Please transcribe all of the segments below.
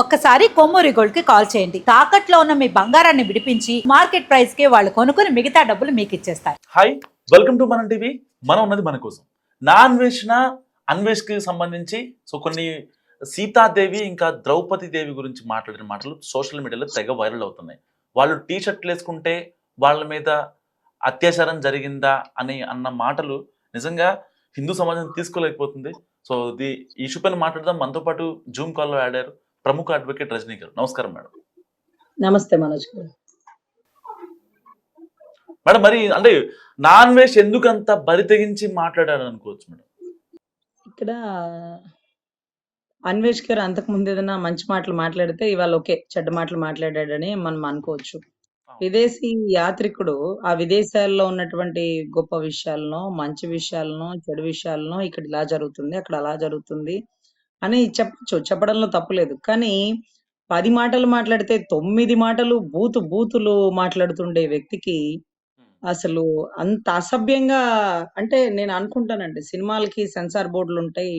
ఒక్కసారి కొమ్మూరి గోల్డ్కి కాల్ చేయండి. తాకట్లో ఉన్న మీ బంగారాన్ని విడిపించి మార్కెట్ ప్రైస్కి వాళ్ళు కొనుక్కుని మిగతా డబ్బులు మీకు ఇచ్చేస్తారు. Hi welcome to Manam TV. మనం ఉన్నది మన కోసం. నా అన్వేషణ అన్వేష్కి సంబంధించి సో కొన్ని సీతాదేవి ఇంకా ద్రౌపది దేవి గురించి మాట్లాడిన మాటలు సోషల్ మీడియాలో తెగ వైరల్ అవుతున్నాయి. వాళ్ళు టీ షర్ట్లు వేసుకుంటే వాళ్ళ మీద అత్యాచారం జరిగిందా అని అన్న మాటలు నిజంగా హిందూ సమాజం తీసుకోలేకపోతుంది. సో ది ఈ ఇష్యూ పైన మాట్లాడదాం. మనతో పాటు జూమ్ కాల్లో ఆడారు ప్రముఖ అడ్వకేట్ రజనీ గారు. నమస్కారం మేడం. నమస్తే మనోజ్ గారు. మేడం మరి అంటే నాన్ వెజ్ ఎందుకు అంత బరి తెగించి మాట్లాడారు అనుకోవచ్చు మేడం? ఇక్కడ అన్వేష్ గారు అంతకు ముందు ఏదైనా మంచి మాటలు మాట్లాడితే ఇవాళ ఓకే చెడ్డ మాటలు మాట్లాడాడని మనం అనుకోవచ్చు. విదేశీ యాత్రికుడు ఆ విదేశాల్లో ఉన్నటువంటి గొప్ప విషయాలను మంచి విషయాలను చెడు విషయాలను ఇక్కడ ఇలా జరుగుతుంది అక్కడ అలా జరుగుతుంది. అని చెప్పచ్చు చెప్పడంలో తప్పులేదు కానీ పది మాటలు మాట్లాడితే తొమ్మిది మాటలు బూతు బూతులు మాట్లాడుతుండే వ్యక్తికి అసలు అంత అసభ్యంగా అంటే నేను అనుకుంటానండి. సినిమాలకి సెన్సార్ బోర్డులు ఉంటాయి.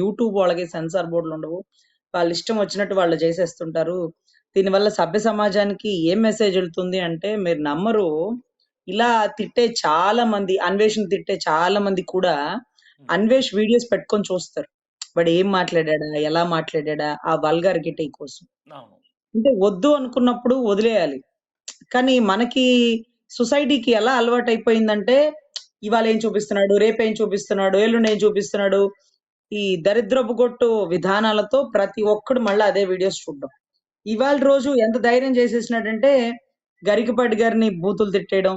యూట్యూబ్ వాళ్ళకి సెన్సార్ బోర్డులు ఉండవు. వాళ్ళ ఇష్టం వచ్చినట్టు వాళ్ళు చేసేస్తుంటారు. దీనివల్ల సభ్య సమాజానికి ఏం మెసేజ్ వెళ్తుంది అంటే మీరు నమ్మరు. ఇలా తిట్టే చాలా మంది అన్వేషణ తిట్టే చాలా మంది కూడా అన్వేష్ వీడియోస్ పెట్టుకొని చూస్తారు. వాడు ఏం మాట్లాడాడా? ఎలా మాట్లాడాడా? ఆ వల్గారిటీ కోసం అవును. అంటే వద్దు అనుకున్నప్పుడు వదిలేయాలి. కానీ మనకి సొసైటీకి ఎలా అలవాటు అయిపోయిందంటే ఇవాళ ఏం చూపిస్తున్నాడు? రేపు ఏం చూపిస్తున్నాడు? ఎల్లుండి ఏం చూపిస్తున్నాడు? ఈ దరిద్రపు కొట్టు విధానాలతో ప్రతి ఒక్కడు మళ్ళీ అదే వీడియోస్ చూడడం. ఇవాళ రోజు ఎంత ధైర్యం చేసేసినాడంటే గరికపాటి గారిని బూతులు తిట్టేయడం.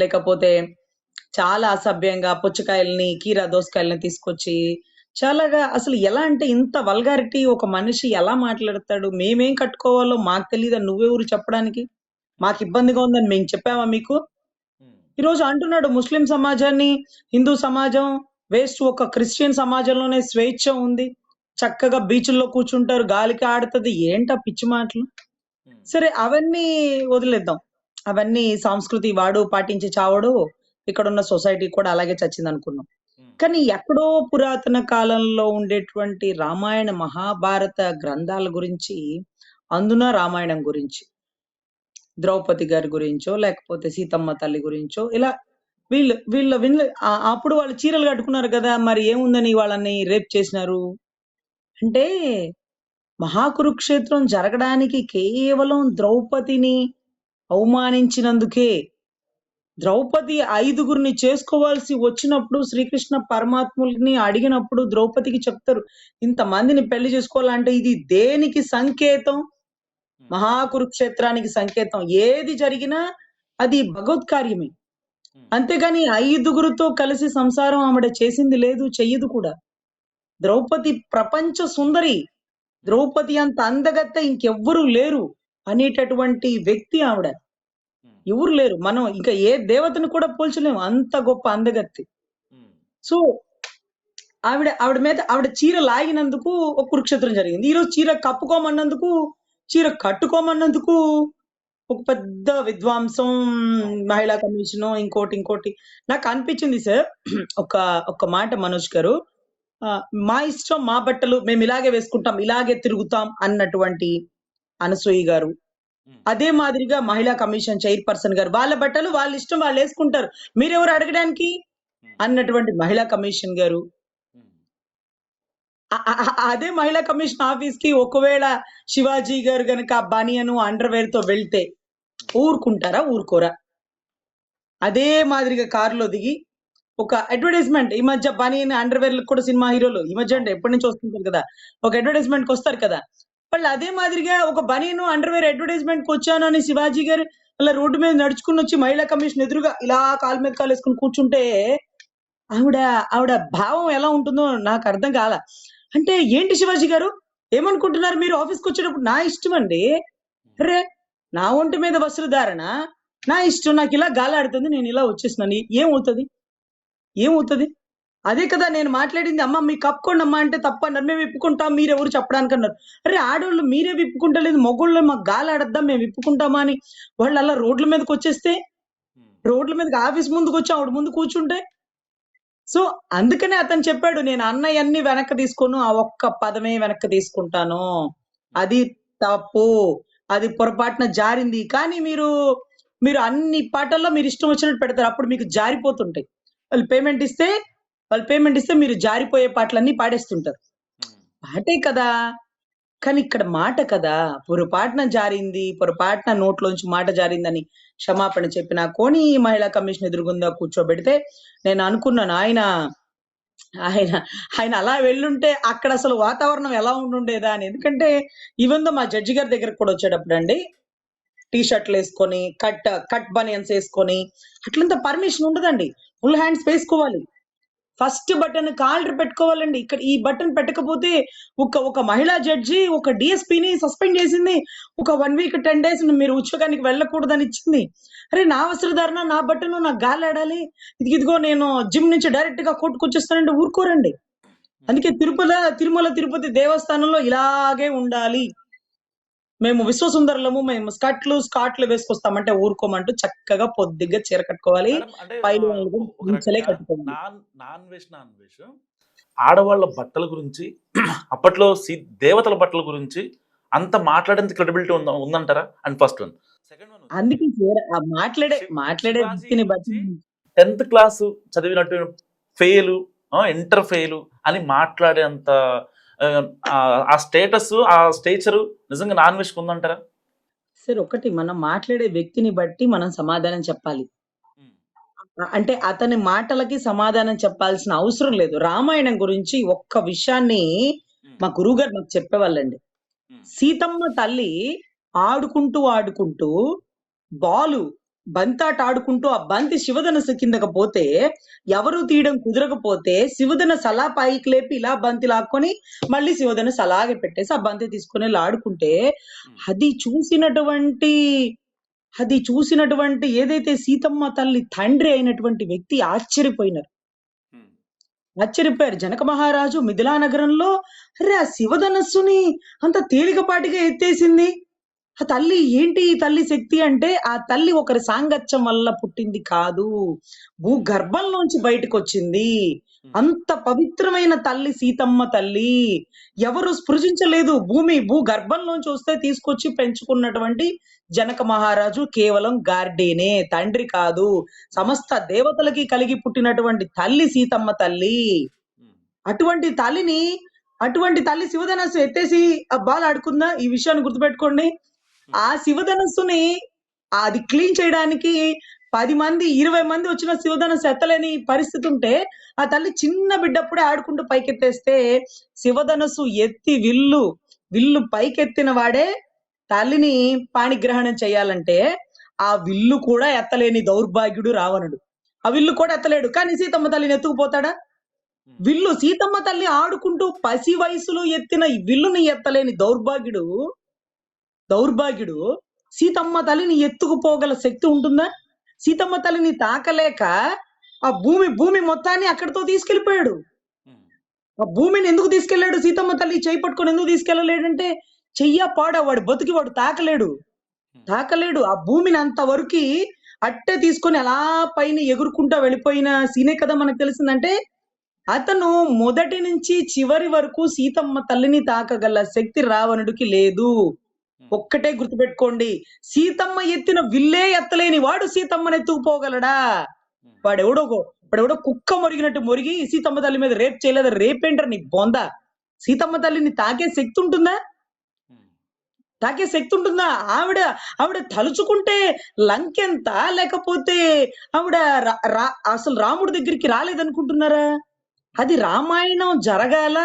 లేకపోతే చాలా అసభ్యంగా పుచ్చకాయల్ని కీరా దోసకాయల్ని తీసుకొచ్చి చాలాగా అసలు ఎలా అంటే ఇంత వల్గారిటీ ఒక మనిషి ఎలా మాట్లాడతాడు? మేమేం కట్టుకోవాలో మాకు తెలియదు నువ్వెవరు చెప్పడానికి? మాకు ఇబ్బందిగా ఉందని మేము చెప్పామా మీకు? ఉమ్. ఈ రోజు అంటున్నాడు ముస్లిం సమాజాన్ని హిందూ సమాజం వేస్ట్ ఒక క్రిస్టియన్ సమాజంలోనే స్వేచ్ఛ ఉంది. చక్కగా బీచ్ల్లో కూర్చుంటారు గాలికి ఆడుతుంది. ఏంటా పిచ్చి మాటలు. సరే అవన్నీ వదిలేద్దాం. అవన్నీ సంస్కృతి వాడు పాటించే చావడు. ఇక్కడ ఉన్న సొసైటీ కూడా అలాగే చచ్చింది అనుకున్నాం. కానీ ఎక్కడో పురాతన కాలంలో ఉండేటువంటి రామాయణ మహాభారత గ్రంథాల గురించి అందున రామాయణం గురించి ద్రౌపది గారి గురించో లేకపోతే సీతమ్మ తల్లి గురించో ఇలా వీళ్ళు వీళ్ళ వీళ్ళ అప్పుడు వాళ్ళు చీరలు కట్టుకున్నారు కదా మరి ఏముందని వాళ్ళని రేప్ చేసినారు? అంటే మహాకురుక్షేత్రం జరగడానికి కేవలం ద్రౌపదిని అవమానించినందుకే ద్రౌపది ఐదుగురిని చేసుకోవాల్సి వచ్చినప్పుడు శ్రీకృష్ణ పరమాత్ముల్ని అడిగినప్పుడు ద్రౌపదికి చెప్తారు ఇంతమందిని పెళ్ళి చేసుకోవాలంటే ఇది దేనికి సంకేతం? మహాకురుక్షేత్రానికి సంకేతం. ఏది జరిగినా అది భగవత్ కార్యమే. అంతేగాని ఐదుగురితో కలిసి సంసారం ఆవిడ చేసింది లేదు చెయ్యదు కూడా. ద్రౌపది ప్రపంచ సుందరి. ద్రౌపది అంత అందగత్తె ఇంకెవ్వరూ లేరు అనేటటువంటి వ్యక్తి ఆవిడ. ఎవరు లేరు మనం ఇంకా ఏ దేవతను కూడా పోల్చలేము అంత గొప్ప అందగత్తి. సో ఆవిడ ఆవిడ మీద ఆవిడ చీర లాగినందుకు ఒక కురుక్షేత్రం జరిగింది ఈ రోజు చీర కప్పుకోమన్నందుకు చీర కట్టుకోమన్నందుకు ఒక పెద్ద విద్వాంసం మహిళా కమిషన్ ఇంకోటి ఇంకోటి నాకు అనిపించింది సార్ ఒక ఒక మాట మనోజ్ గారు ఆ, మా ఇష్టం మా బట్టలు మేము ఇలాగే వేసుకుంటాం ఇలాగే తిరుగుతాం అన్నటువంటి అనసూయ గారు. అదే మాదిరిగా మహిళా కమిషన్ చైర్పర్సన్ గారు వాళ్ళ బట్టలు వాళ్ళ ఇష్టం వాళ్ళు వేసుకుంటారు. మీరెవరు అడగడానికి? అన్నటువంటి మహిళా కమిషన్ గారు. అదే మహిళా కమిషన్ ఆఫీస్కి ఒకవేళ శివాజీ గారు గనక బనియను అండర్ వేర్తో వెళ్తే ఊరుకుంటారా ఊరుకోరా? అదే మాదిరిగా కారులో దిగి ఒక అడ్వర్టైజ్మెంట్ ఈ మధ్య బనియన్ అండర్ వేర్ కూడా సినిమా హీరోలు ఈ మధ్య అంటే ఎప్పటి నుంచి వస్తుంటారు కదా ఒక అడ్వర్టైజ్మెంట్కి వస్తారు కదా వాళ్ళు అదే మాదిరిగా ఒక బనియన్ అండర్వేర్ అడ్వర్టైజ్మెంట్కి వచ్చాను అని శివాజీ గారు అలా రోడ్డు మీద నడుచుకుని వచ్చి మహిళా కమిషన్ ఎదురుగా ఇలా కాలు మీద కాలు వేసుకుని కూర్చుంటే ఆవిడ ఆవిడ భావం ఎలా ఉంటుందో నాకు అర్థం కాల. అంటే ఏంటి శివాజీ గారు? ఏమనుకుంటున్నారు మీరు ఆఫీస్కి వచ్చేటప్పుడు? నా ఇష్టం అండి. రే నా ఒంటి మీద వస్త్రధారణ నా ఇష్టం నాకు ఇలా గాలాడుతుంది నేను ఇలా వచ్చేసినాను. ఏమవుతుంది ఏమవుతుంది అదే కదా నేను మాట్లాడింది అమ్మ మీ కప్పుకోండి అమ్మ అంటే తప్ప అన్నారు మేము విప్పుకుంటాం మీరెవరు చెప్పడానికి అన్నారు. అరే ఆడవాళ్ళు మీరే విప్పుకుంటలేదు మొగుళ్ళు మాకు గాలి ఆడద్దాం మేము విప్పుకుంటామా అని. వాళ్ళు అలా రోడ్ల మీదకి వచ్చేస్తే రోడ్ల మీదకి ఆఫీస్ ముందుకు వచ్చి ఆవిడ ముందు కూర్చుంటే. సో అందుకనే అతను చెప్పాడు నేను అన్నయ్యన్ని వెనక్కి తీసుకోను ఆ ఒక్క పదమే వెనక్కి తీసుకుంటాను. అది తప్పు అది పొరపాటున జారింది. కానీ మీరు మీరు అన్ని పాటల్లో మీరు ఇష్టం వచ్చినట్టు పెడతారు అప్పుడు మీకు జారిపోతుంటాయి. వాళ్ళు పేమెంట్ ఇస్తే వాళ్ళు పేమెంట్ ఇస్తే మీరు జారిపోయే పాటలన్నీ పాడేస్తుంటారు. పాటే కదా. కానీ ఇక్కడ మాట కదా. పొరపాటున జారింది పొరపాటున నోట్లోంచి మాట జారిందని క్షమాపణ చెప్పిన కోని మహిళా కమిషన్ ఎదురుగుందా కూర్చోబెడితే నేను అనుకున్నాను ఆయన ఆయన ఆయన అలా వెళ్ళుంటే అక్కడ అసలు వాతావరణం ఎలా ఉండుండేదా అని. ఎందుకంటే ఈవెన్ దో మా జడ్జి గారి దగ్గరకు కూడా వచ్చేటప్పుడు అండి టీ షర్ట్లు వేసుకొని కట్ కట్ బనియన్స్ వేసుకొని అట్లంతా పర్మిషన్ ఉండదండి. ఫుల్ హ్యాండ్స్ వేసుకోవాలి. ఫస్ట్ బటన్ కాలర్ పెట్టుకోవాలండి. ఇక్కడ ఈ బటన్ పెట్టకపోతే ఒక ఒక మహిళా జడ్జి ఒక డిఎస్పీని సస్పెండ్ చేసింది. ఒక వన్ వీక్ టెన్ డేస్ మీరు ఉద్యోగానికి వెళ్ళకూడదని ఇచ్చింది. అరే నా వస్త్రధారణ నా బటన్ నా గాలి ఆడాలి. ఇది ఇదిగో నేను జిమ్ నుంచి డైరెక్ట్గా కొట్టుకొచ్చేస్తానంటే ఊరుకోరండి. అందుకే తిరుపతి తిరుమల తిరుపతి దేవస్థానంలో ఇలాగే ఉండాలి. మేము విశ్వసుందరులము మేము స్కట్లు స్కాట్లు వేసుకొస్తామంటే ఊరుకోమంటూ చక్కగా పొద్దుగా చీర కట్టుకోవాలి. Non non veg non veg ఆడవాళ్ళ బట్టల గురించి అప్పట్లో సి- దేవతల బట్టల గురించి అంత మాట్లాడేంత క్రెడిబిలిటీ ఉందా ఉందంటారా? And first one second one అందుకే మాట్లాడే మాట్లాడే టెన్త్ క్లాస్ చదివినట్టు ఫెయిల్ ఇంటర్ ఫెయిల్ అని మాట్లాడేంత ఆ, ఆ స్టేటస్ ఆ స్టేచర్ నిజంగా నాన్ వెజ్ ఉందంటారా? సరే ఒకటి మనం మాట్లాడే వ్యక్తిని బట్టి మనం సమాధానం చెప్పాలి. ఆ- అంటే అతని మాటలకి సమాధానం చెప్పాల్సిన అవసరం లేదు. రామాయణం గురించి ఒక్క విషయాన్ని మా గురువు గారు నాకు చెప్పేవాళ్ళండి సీతమ్మ తల్లి ఆడుకుంటూ ఆడుకుంటూ బాలు బంతాట ఆడుకుంటూ ఆ బంతి శివధనస్సు కిందకు పోతే ఎవరు తీయడం కుదరకపోతే శివధనస్సు అలా పైకి లేపి ఇలా బంతి లాక్కొని మళ్ళీ శివధనస్సు అలాగే పెట్టేసి ఆ బంతి తీసుకొని ఆడుకుంటే అది చూసినటువంటి అది చూసినటువంటి ఏదైతే సీతమ్మ తల్లి తండ్రి అయినటువంటి వ్యక్తి ఆశ్చర్యపోయినారు. ఆశ్చర్యపోయారు. జనక మహారాజు మిథిలా నగరంలో అరే ఆ శివధనస్సుని అంత తేలికపాటిగా ఎత్తేసింది. ఆ తల్లి ఏంటి ఈ తల్లి శక్తి అంటే ఆ తల్లి ఒకరి సాంగత్యం వల్ల పుట్టింది కాదు. భూగర్భంలోంచి బయటకు వచ్చింది అంత పవిత్రమైన తల్లి సీతమ్మ తల్లి. ఎవరు స్పృశించలేదు భూమి భూ గర్భంలోంచి వస్తే తీసుకొచ్చి పెంచుకున్నటువంటి జనక మహారాజు కేవలం గార్డీనే. తండ్రి కాదు. సమస్త దేవతలకి కలిగి పుట్టినటువంటి తల్లి సీతమ్మ తల్లి. అటువంటి తల్లిని అటువంటి తల్లి శివధనస్సు ఎత్తేసి ఆ బాల్ ఆడుకుందా? ఈ విషయాన్ని గుర్తుపెట్టుకోండి. ఆ శివధనస్సుని అది క్లీన్ చేయడానికి పది మంది ఇరవై మంది వచ్చిన శివధనస్సు ఎత్తలేని పరిస్థితి ఉంటే ఆ తల్లి చిన్న బిడ్డప్పుడే ఆడుకుంటూ పైకెత్తేస్తే శివధనస్సు ఎత్తి విల్లు విల్లు పైకెత్తిన వాడే తల్లిని పాణిగ్రహణం చేయాలంటే ఆ విల్లు కూడా ఎత్తలేని దౌర్భాగ్యుడు రావణుడు. ఆ విల్లు కూడా ఎత్తలేడు. కానీ సీతమ్మ తల్లిని ఎత్తుకుపోతాడా? విల్లు సీతమ్మ తల్లి ఆడుకుంటూ పసి వయసులో ఎత్తిన విల్లుని ఎత్తలేని దౌర్భాగ్యుడు దౌర్భాగ్యుడు సీతమ్మ తల్లిని ఎత్తుకుపోగల శక్తి ఉంటుందా? సీతమ్మ తల్లిని తాకలేక ఆ భూమి భూమి మొత్తాన్ని అక్కడితో తీసుకెళ్ళిపోయాడు ఆ భూమిని ఎందుకు తీసుకెళ్ళాడు సీతమ్మ తల్లి చేయి పట్టుకొని ఎందుకు తీసుకెళ్ళలేడంటే చెయ్య పాడ వాడు బతికి వాడు తాకలేడు. తాకలేడు. ఆ భూమిని అంతవరకు అట్టే తీసుకొని అలా పైన ఎగురుకుంటా వెళ్ళిపోయిన సీనే కదా మనకు తెలిసిందంటే అతను మొదటి నుంచి చివరి వరకు సీతమ్మ తల్లిని తాకగల శక్తి రావణుడికి లేదు. ఒక్కటే గుర్తుపెట్టుకోండి. సీతమ్మ ఎత్తిన విల్లే ఎత్తలేని వాడు సీతమ్మని ఎత్తుకుపోగలడా? వాడెవడో వాడెవడో కుక్క మొరిగినట్టు మొరిగి సీతమ్మ తల్లి మీద రేప్ చేయలేదు? రేపేంటర్ నీ బొంద? సీతమ్మ తల్లిని తాకే శక్తి ఉంటుందా తాకే శక్తి ఉంటుందా ఆవిడ ఆవిడ తలుచుకుంటే లంకెంత లేకపోతే ఆవిడ అసలు రాముడి దగ్గరికి రాలేదనుకుంటున్నారా? అది రామాయణం జరగాల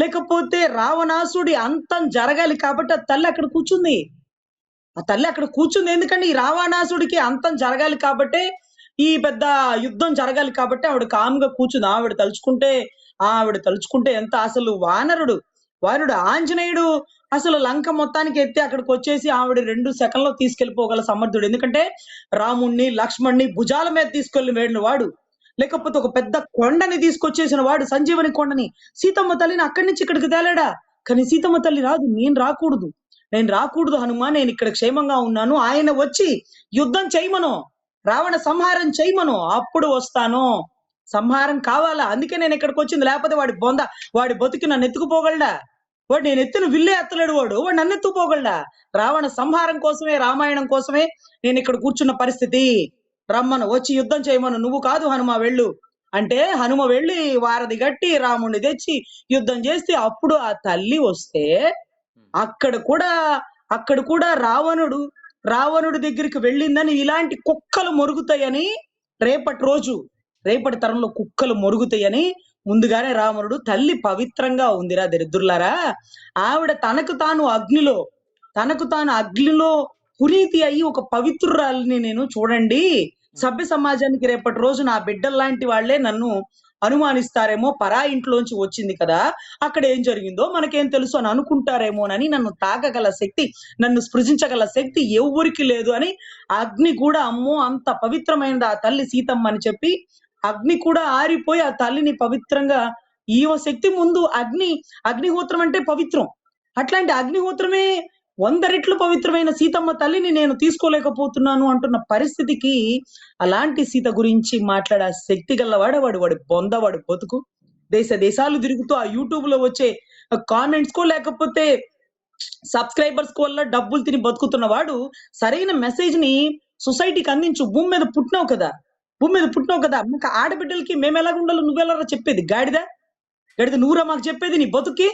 లేకపోతే రావణాసుడి అంతం జరగాలి కాబట్టి ఆ తల్లి అక్కడ కూర్చుంది. ఆ తల్లి అక్కడ కూర్చుంది ఎందుకంటే ఈ రావణాసుడికి అంతం జరగాలి కాబట్టి ఈ పెద్ద యుద్ధం జరగాలి కాబట్టి ఆవిడ కామ్గా కూర్చుంది. ఆవిడ తలుచుకుంటే ఆవిడ తలుచుకుంటే ఎంత అసలు వానరుడు. వానరుడు ఆంజనేయుడు అసలు లంక మొత్తానికి ఎత్తి అక్కడికి వచ్చేసి ఆవిడ రెండు సెకండ్లో తీసుకెళ్ళిపోగల సమర్థుడు. ఎందుకంటే రాముణ్ణి లక్ష్మణ్ణి భుజాల మీద తీసుకెళ్ళి వేడిన వాడు. లేకపోతే ఒక పెద్ద కొండని తీసుకొచ్చేసిన వాడు సంజీవని కొండని. సీతమ్మ తల్లిని అక్కడి నుంచి ఇక్కడికి తేలాడా? కానీ సీతమ్మ తల్లి రాదు నేను రాకూడదు. నేను రాకూడదు హనుమా నేను ఇక్కడ క్షేమంగా ఉన్నాను. ఆయన వచ్చి యుద్ధం చేయమను రావణ సంహారం చేయమను అప్పుడు వస్తాను. సంహారం కావాలా? అందుకే నేను ఇక్కడికి వచ్చింది. లేకపోతే వాడి బొంద వాడి బతుకి నన్ను ఎత్తుకుపోగలడా వాడు నేను ఎత్తిన విల్లే ఎత్తలేడు వాడు. వాడు నన్ను ఎత్తుకుపోగలడా రావణ సంహారం కోసమే రామాయణం కోసమే నేను ఇక్కడ కూర్చున్న పరిస్థితి. రమ్మను వచ్చి యుద్ధం చేయమను నువ్వు కాదు హనుమ వెళ్ళు అంటే హనుమ వెళ్ళి వారధి గట్టి రాముడిని తెచ్చి యుద్ధం చేస్తే అప్పుడు ఆ తల్లి వస్తే అక్కడ కూడా అక్కడ కూడా రావణుడు రావణుడి దగ్గరికి వెళ్ళిందని ఇలాంటి కుక్కలు మొరుగుతాయని రేపటి రోజు రేపటి తరంలో కుక్కలు మొరుగుతాయని ముందుగానే రావణుడు తల్లి పవిత్రంగా ఉందిరా దరిద్రులారా. ఆవిడ తనకు తాను అగ్నిలో తనకు తాను అగ్నిలో పునీతి అయ్యి ఒక పవిత్రురాలిని నేను చూడండి. సభ్య సమాజానికి రేపటి రోజు నా బిడ్డల్లాంటి వాళ్ళే నన్ను అనుమానిస్తారేమో పరా ఇంట్లోంచి వచ్చింది కదా. అక్కడ ఏం జరిగిందో మనకేం తెలుసు అని అనుకుంటారేమోనని నన్ను తాకగల శక్తి నన్ను స్పృశించగల శక్తి ఎవ్వరికి లేదు అని అగ్ని కూడా అమ్మో అంత పవిత్రమైనది ఆ తల్లి సీతమ్మ అని చెప్పి అగ్ని కూడా ఆరిపోయి ఆ తల్లిని పవిత్రంగా ఈవ శక్తి ముందు అగ్ని అగ్నిహోత్రం అంటే పవిత్రం. అట్లాంటి అగ్నిహోత్రమే వంద రెట్లు పవిత్రమైన సీతమ్మ తల్లిని నేను తీసుకోలేకపోతున్నాను అంటున్న పరిస్థితికి అలాంటి సీత గురించి మాట్లాడే శక్తి గల్లవాడు వాడు వాడు బొందవాడు బతుకు. దేశ దేశాలు తిరుగుతూ ఆ యూట్యూబ్లో వచ్చే కామెంట్స్ కో లేకపోతే సబ్స్క్రైబర్స్ కో వల్ల డబ్బులు తిని బతుకుతున్న వాడు సరైన మెసేజ్ని సొసైటీకి అందించు. భూమి మీద పుట్టినావు కదా. భూమి మీద పుట్టినావు కదా. ఇంకా ఆడబిడ్డలకి మేము ఎలాగ ఉండాలో నువ్వెలా చెప్పేది? గాడిద? గాడిద నువ్వురా మాకు చెప్పేది? నీ బతుకి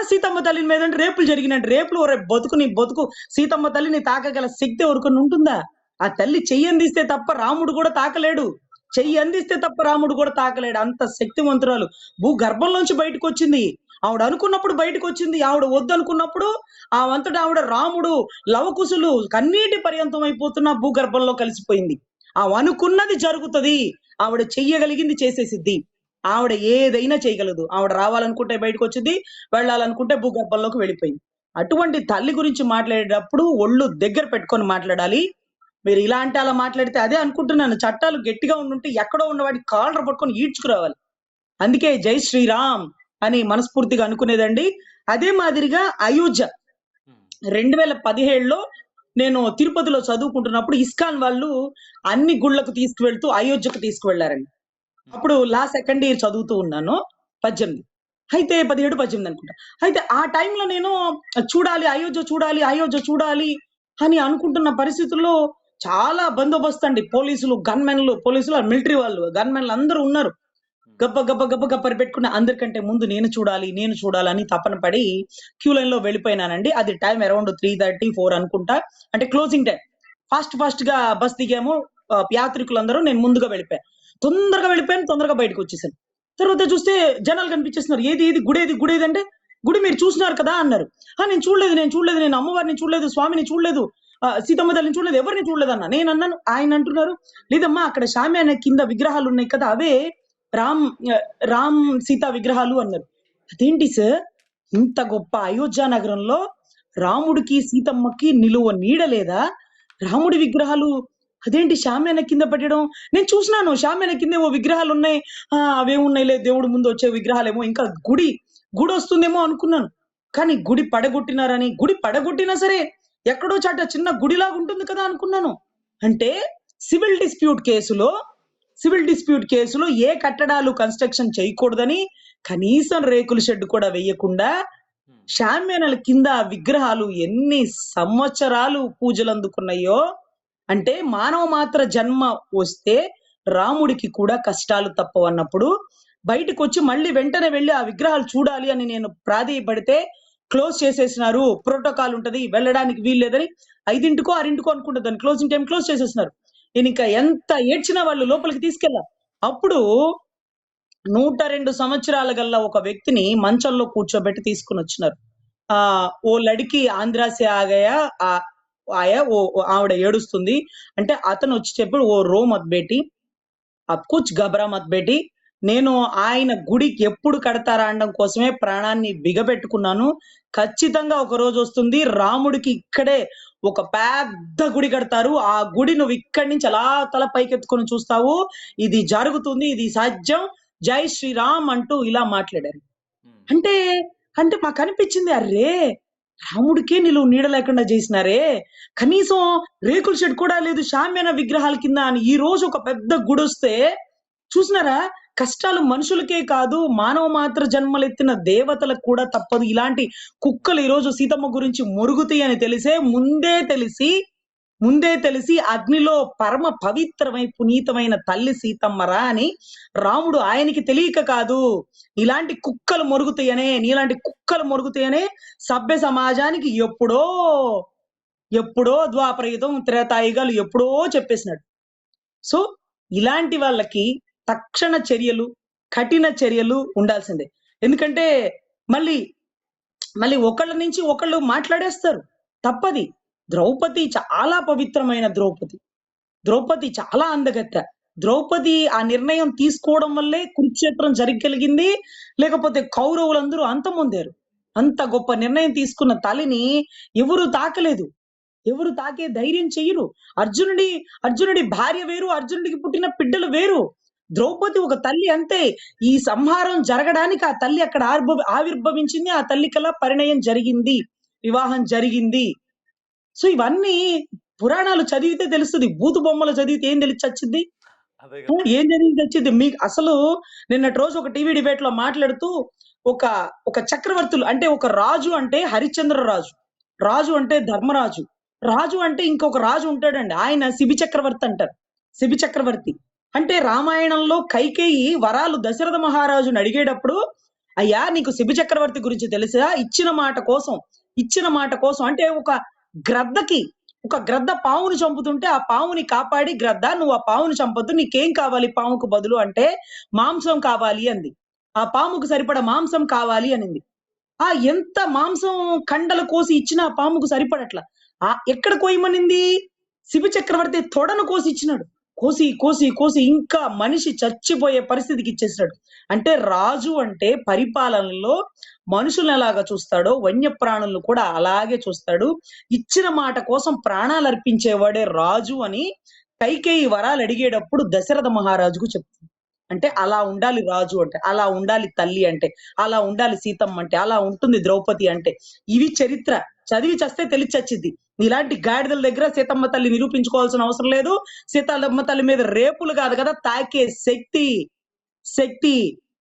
సీతమ్మ తల్లి మీద రేపులు జరిగినట్టు రేపులు ఒరే బతుకు నీ బతుకు సీతమ్మ తల్లిని తాకగల శక్తి ఎవరికొని ఉంటుందా? ఆ తల్లి చెయ్యి అందిస్తే తప్ప రాముడు కూడా తాకలేడు. చెయ్యి అందిస్తే తప్ప రాముడు కూడా తాకలేడు. అంత శక్తివంతురాలు. భూ గర్భంలోంచి బయటకు వచ్చింది. ఆవిడ అనుకున్నప్పుడు బయటకు వచ్చింది. ఆవిడ వద్దు అనుకున్నప్పుడు ఆ వంతట ఆవిడ రాముడు లవకుశులు కన్నీటి పర్యంతం అయిపోతున్న భూగర్భంలో కలిసిపోయింది. ఆ అనుకున్నది జరుగుతుంది. ఆవిడ చెయ్యగలిగింది చేసేసిద్ది ఆవిడ ఏదైనా చేయగలదు. ఆవిడ రావాలనుకుంటే బయటకు వచ్చింది వెళ్ళాలనుకుంటే భూగర్భంలోకి వెళ్ళిపోయింది. అటువంటి తల్లి గురించి మాట్లాడేటప్పుడు ఒళ్ళు దగ్గర పెట్టుకొని మాట్లాడాలి. మీరు ఇలాంటి అలా మాట్లాడితే అదే అనుకుంటున్నాను. చట్టాలు గట్టిగా ఉండుంటే ఎక్కడో ఉన్నవాడి కాలర్ పట్టుకొని ఈడ్చుకురావాలి. అందుకే జై శ్రీరామ్ అని మనస్ఫూర్తిగా అనుకునేదండి. అదే మాదిరిగా అయోధ్య రెండు వేల పదిహేడులో నేను తిరుపతిలో చదువుకుంటున్నప్పుడు ఇస్కాన్ వాళ్ళు అన్ని గుళ్ళకు తీసుకువెళ్తూ అయోధ్యకు తీసుకువెళ్ళారండి. అప్పుడు లా సెకండ్ ఇయర్ చదువుతూ ఉన్నాను పద్దెనిమిది. అయితే పదిహేడు పద్దెనిమిది అనుకుంటా. అయితే ఆ టైంలో నేను చూడాలి అయోధ్య చూడాలి అయోధ్య చూడాలి అని అనుకుంటున్న పరిస్థితుల్లో చాలా బందోబస్తు అండి. పోలీసులు గన్మెన్లు పోలీసులు మిలిటరీ వాళ్ళు గన్మెన్లు అందరూ ఉన్నారు. గబ్బ గబ్బ గబ్బ గబ్బరి పెట్టుకున్న అందరికంటే ముందు నేను చూడాలి నేను చూడాలని తపన పడి క్యూ లైన్లో వెళ్ళిపోయినానండి. అది time around three thirty four అనుకుంటా. అంటే క్లోజింగ్ టైం ఫాస్ట్ ఫాస్ట్గా బస్ దిగాము. యాత్రికులందరూ నేను ముందుగా వెళ్ళిపోయాను తొందరగా వెళ్ళిపోయాను తొందరగా బయటకు వచ్చేసాను. తర్వాత చూస్తే జనాలు కనిపించేస్తున్నారు. ఏది ఏది గుడేది గుడేది అంటే గుడి మీరు చూసినారు కదా అన్నారు. ఆ నేను చూడలేదు నేను చూడలేదు నేను అమ్మవారిని చూడలేదు స్వామిని చూడలేదు ఆ, సీతమ్మ తల్లిని చూడలేదు ఎవరిని చూడలేదు అన్న. నేను అన్నాను ఆయన అంటున్నారు లేదమ్మా అక్కడ షామ్యాన కింద విగ్రహాలు ఉన్నాయి కదా అవే రామ్ రామ్ సీత విగ్రహాలు అన్నారు. అదేంటి సార్? ఇంత గొప్ప అయోధ్య నగరంలో రాముడికి సీతమ్మకి నిలువ నీడ లేదా? రాముడి విగ్రహాలు అదేంటి షామ్యాన కింద పెట్టడం నేను చూసినాను షామ్యాన కింద ఓ విగ్రహాలు ఉన్నాయి ఆ అవే ఉన్నాయిలే దేవుడు ముందు వచ్చే విగ్రహాలేమో ఇంకా గుడి గుడి వస్తుందేమో అనుకున్నాను. కానీ గుడి పడగొట్టినారని గుడి పడగొట్టినా సరే ఎక్కడో చాట చిన్న గుడిలాగా ఉంటుంది కదా అనుకున్నాను. అంటే సివిల్ డిస్ప్యూట్ కేసులో సివిల్ డిస్ప్యూట్ కేసులో ఏ కట్టడాలు కన్స్ట్రక్షన్ చేయకూడదని కనీసం రేకుల షెడ్ కూడా వేయకుండా షామ్యానల కింద విగ్రహాలు ఎన్ని సంవత్సరాలు పూజలు అందుకున్నాయో అంటే మానవ మాత్ర జన్మ వస్తే రాముడికి కూడా కష్టాలు తప్పవన్నప్పుడు బయటకు వచ్చి మళ్ళీ వెంటనే వెళ్ళి ఆ విగ్రహాలు చూడాలి అని నేను ప్రాధేయపడితే క్లోజ్ చేసేసినారు. ప్రోటోకాల్ ఉంటది. వెళ్ళడానికి వీల్లేదని ఐదింటికో ఆరింటికో అనుకుంటా దాన్ని క్లోజింగ్ టైం క్లోజ్ చేసేసినారు. నేను ఇంకా ఎంత ఏడ్చినా వాళ్ళు లోపలికి తీసుకెళ్ళా. అప్పుడు నూట రెండు సంవత్సరాల గల్ల ఒక వ్యక్తిని మంచంలో కూర్చోబెట్టి తీసుకుని వచ్చినారు. ఆ ఓ లడికి ఆంధ్రాసే ఆగయా ఆ ఆయా ఓ ఆవిడ ఏడుస్తుంది. అంటే అతను వచ్చి చెప్పాడు ఓ రో మత్ బేటి కుచ్ గబరా మత్ బేటి నేను ఆయన గుడికి ఎప్పుడు కడతారా అనడం కోసమే ప్రాణాన్ని బిగబెట్టుకున్నాను ఖచ్చితంగా ఒక రోజు వస్తుంది రాముడికి ఇక్కడే ఒక పెద్ద గుడి కడతారు. ఆ గుడి నువ్వు ఇక్కడి నుంచి అలా తల పైకెత్తుకొని చూస్తావు. ఇది జరుగుతుంది ఇది సాధ్యం జై శ్రీరామ్ అంటూ ఇలా మాట్లాడారు. అంటే అంటే మాకు అనిపించింది అరే రాముడికే నిలువు నీడ లేకుండా చేసినారే కనీసం రేకుల షెడ్ కూడా లేదు షామ్యాన విగ్రహాల కింద అని ఈ రోజు ఒక పెద్ద గుడి వస్తే చూసినారా? కష్టాలు మనుషులకే కాదు మానవ మాత్ర జన్మలెత్తిన దేవతలకు కూడా తప్పదు. ఇలాంటి కుక్కలు ఈరోజు సీతమ్మ గురించి మొరుగుతాయి అని తెలిసే ముందే తెలిసి ముందే తెలిసి అగ్నిలో పరమ పవిత్రమై పునీతమైన తల్లి సీతమ్మరా అని రాముడు ఆయనకి తెలియక కాదు ఇలాంటి కుక్కలు మొరుగుతాయనే నీలాంటి కుక్కలు మొరుగుతాయనే సభ్య సమాజానికి ఎప్పుడో ఎప్పుడో ద్వాపరయుగం త్రేతాయుగాలు ఎప్పుడో చెప్పేసినాడు. సో ఇలాంటి వాళ్ళకి తక్షణ చర్యలు కఠిన చర్యలు ఉండాల్సిందే. ఎందుకంటే మళ్ళీ మళ్ళీ ఒకళ్ళ నుంచి ఒకళ్ళు మాట్లాడేస్తారు. తప్పది. ద్రౌపది చాలా పవిత్రమైన ద్రౌపది. ద్రౌపది చాలా అందగత్త. ద్రౌపది ఆ నిర్ణయం తీసుకోవడం వల్లే కురుక్షేత్రం జరిగలిగింది. లేకపోతే కౌరవులందరూ అంతమొందారు అంత గొప్ప నిర్ణయం తీసుకున్న తల్లిని ఎవరు తాకలేదు. ఎవరు తాకే ధైర్యం చెయ్యరు. అర్జునుడి అర్జునుడి భార్య వేరు అర్జునుడికి పుట్టిన బిడ్డలు వేరు. ద్రౌపది ఒక తల్లి అంతే ఈ సంహారం జరగడానికి ఆ తల్లి అక్కడ ఆర్భ ఆవిర్భవించింది. ఆ తల్లి పరిణయం జరిగింది. వివాహం జరిగింది. సో ఇవన్నీ పురాణాలు చదివితే తెలుస్తుంది. బూతు బొమ్మలు చదివితే ఏం తెలిసి వచ్చింది కదా. ఏం జరిగింది వచ్చింది మీకు అసలు నిన్నటి రోజు ఒక టీవీ డిబేట్లో మాట్లాడుతూ ఒక ఒక చక్రవర్తులు అంటే ఒక రాజు అంటే హరిశ్చంద్ర రాజు. రాజు అంటే ధర్మరాజు. రాజు అంటే ఇంకొక రాజు ఉంటాడండి. ఆయన శిబి చక్రవర్తి అంటారు. శిబి చక్రవర్తి. అంటే రామాయణంలో కైకేయి వరాలు దశరథ మహారాజుని అడిగేటప్పుడు అయ్యా నీకు శిబి చక్రవర్తి గురించి తెలుసా? ఇచ్చిన మాట కోసం ఇచ్చిన మాట కోసం. అంటే ఒక గ్రద్దకి ఒక గ్రద్ద పావుని చంపుతుంటే ఆ పావుని కాపాడి గ్రద్ద నువ్వు ఆ పావుని చంపొద్దు నీకేం కావాలి పాముకు బదులు అంటే మాంసం కావాలి అంది. ఆ పాముకు సరిపడ మాంసం కావాలి అనింది. ఆ ఎంత మాంసం కండలు కోసి ఇచ్చినా ఆ పాముకు సరిపడట్లా. ఆ ఎక్కడ కోయమనింది? శివ చక్రవర్తి తొడను కోసి ఇచ్చినాడు. కోసి కోసి కోసి ఇంకా మనిషి చచ్చిపోయే పరిస్థితికి ఇచ్చేసినాడు. అంటే రాజు అంటే పరిపాలనలో మనుషులను ఎలాగా చూస్తాడో వన్యప్రాణులను కూడా అలాగే చూస్తాడు. ఇచ్చిన మాట కోసం ప్రాణాలు అర్పించేవాడే రాజు అని కైకేయి వరాలు అడిగేటప్పుడు దశరథ మహారాజుకు చెప్తుంది. అంటే అలా ఉండాలి రాజు అంటే అలా ఉండాలి తల్లి అంటే అలా ఉండాలి సీతమ్మ అంటే అలా ఉంటుంది ద్రౌపది అంటే. ఇవి చరిత్ర. చదివి చస్తే తెలిచొచ్చింది ఇలాంటి గాడిదల దగ్గర సీతమ్మ తల్లి నిరూపించుకోవాల్సిన అవసరం లేదు. సీతమ్మ తల్లి మీద రేపులు కాదు కదా తాకే శక్తి. శక్తి.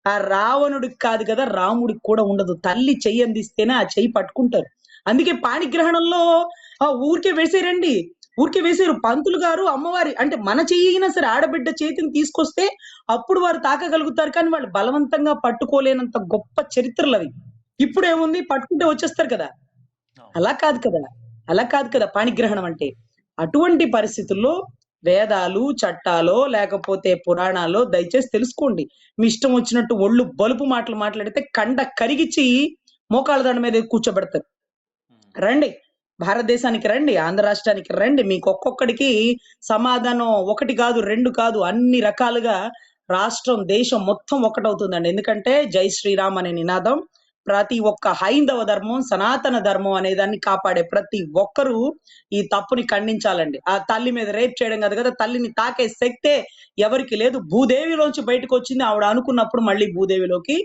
ఆ రావణుడికి కాదు కదా రాముడికి కూడా ఉండదు. తల్లి చెయ్యి అందిస్తేనే ఆ చెయ్యి పట్టుకుంటారు. అందుకే పాణిగ్రహణంలో ఆ ఊరికే వేసేరండి. ఊరికే వేసారు. పంతులు గారు అమ్మవారి అంటే మన చెయ్యి అయినా సరే ఆడబిడ్డ చేతిని తీసుకొస్తే అప్పుడు వారు తాకగలుగుతారు. కానీ వాళ్ళు బలవంతంగా పట్టుకోలేనంత గొప్ప చరిత్రలు అవి. ఇప్పుడు ఏముంది? పట్టుకుంటే వచ్చేస్తారు కదా. అలా కాదు కదా. అలా కాదు కదా పాణిగ్రహణం అంటే. అటువంటి పరిస్థితుల్లో వేదాలు చట్టాలో లేకపోతే పురాణాలో దయచేసి తెలుసుకోండి. మీ ఇష్టం వచ్చినట్టు ఒళ్ళు బలుపు మాటలు మాట్లాడితే కండ కరిగిచ్చి మోకాళ్ళ దండ మీద కూర్చోబెడతారు. రండి. భారతదేశానికి రండి ఆంధ్ర రాష్ట్రానికి రండి. మీకు ఒక్కొక్కడికి సమాధానం ఒకటి కాదు రెండు కాదు అన్ని రకాలుగా రాష్ట్రం దేశం మొత్తం ఒకటవుతుందండి ఎందుకంటే జై శ్రీరామ్ అనే నినాదం ప్రతి ఒక్క హైందవ ధర్మం సనాతన ధర్మం అనే దాన్ని కాపాడే ప్రతి ఒక్కరూ ఈ తప్పుని ఖండించాలండి. ఆ తల్లి మీద రేప్ చేయడం కాదు కదా తల్లిని తాకే శక్తే ఎవరికి లేదు. భూదేవిలోంచి బయటకు వచ్చింది ఆవిడ అనుకున్నప్పుడు మళ్ళీ భూదేవిలోకి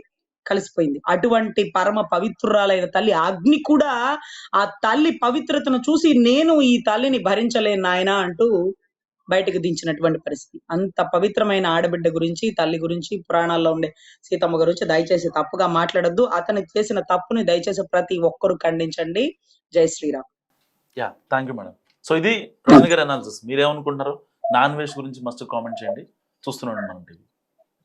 కలిసిపోయింది. అటువంటి పరమ పవిత్రురాలైన తల్లి అగ్ని కూడా ఆ తల్లి పవిత్రతను చూసి నేను ఈ తల్లిని భరించలేను నాయనా అంటూ బయటకు దించినటువంటి పరిస్థితి. అంత పవిత్రమైన ఆడబిడ్డ గురించి తల్లి గురించి పురాణాల్లో ఉండే సీతమ్మ గురించి దయచేసి తప్పుగా మాట్లాడొద్దు. అతను చేసిన తప్పుని దయచేసి ప్రతి ఒక్కరు ఖండించండి. జై Shriram. Ya thank you madam. So ఇది రాణి అనాలిసిస్ మీరేమనుకుంటున్నారు నాన్ వెజ్ గురించి మస్ట్ కామెంట్ చేయండి. చూస్తున్నాను మనం టీవీ.